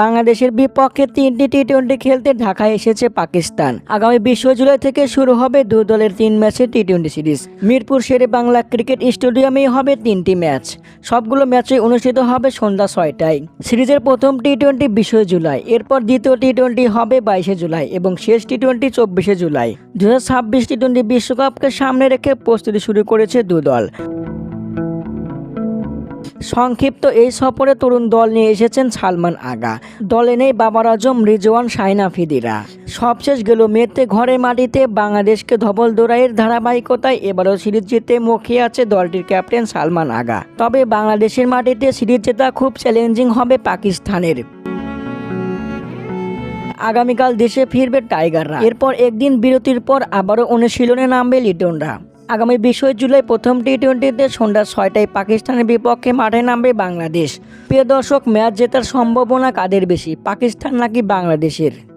বাংলাদেশের বিপক্ষে তিনটি টি টোয়েন্টি খেলতে ঢাকায় এসেছে পাকিস্তান। আগামী বিশ্ব জুলাই থেকে শুরু হবে দু দলের তিন ম্যাচের T twenty series. Mirpur Shere Bangla cricket স্টেডিয়ামেই হবে তিনটি ম্যাচ। সবগুলো ম্যাচে অনুষ্ঠিত হবে সন্ধ্যা ছয়টায়। সিরিজের প্রথম টি টোয়েন্টি বিশে জুলাই, এরপর দ্বিতীয় টি টোয়েন্টি হবে বাইশে জুলাই এবং শেষ টি টোয়েন্টি চব্বিশে জুলাই। দু হাজার ছাব্বিশ টি টোয়েন্টি বিশ্বকাপকে সামনে রেখে প্রস্তুতি শুরু করেছে দু দল। সংক্ষিপ্ত এই সফরে তরুণ দল নিয়ে এসেছেন সালমান আগা। দলে নেই বাবার আজম, রিজওয়ান, সাইনা ফিদিরা। সবশেষ গেল মেতে ঘরে মাটিতে বাংলাদেশকে ধবল দোরাইয়ের ধারাবাহিকতায়। এবারও সিরিজ জিতে মুখিয়ে আছে দলটির ক্যাপ্টেন সালমান আগা। তবে বাংলাদেশের মাটিতে সিরিজ জেতা খুব চ্যালেঞ্জিং হবে পাকিস্তানের। আগামীকাল দেশে ফিরবে টাইগাররা। এরপর একদিন বিরতির পর আবারও অনুশীলনে নামবে লিটনরা। আগামী বিশই জুলাই প্রথম টি টোয়েন্টিতে সন্ধ্যা ছয়টায় পাকিস্তানের বিপক্ষে মাঠে নামবে বাংলাদেশ। প্রিয় দর্শক, ম্যাচ জেতার সম্ভাবনা কাদের বেশি? পাকিস্তান নাকি বাংলাদেশের?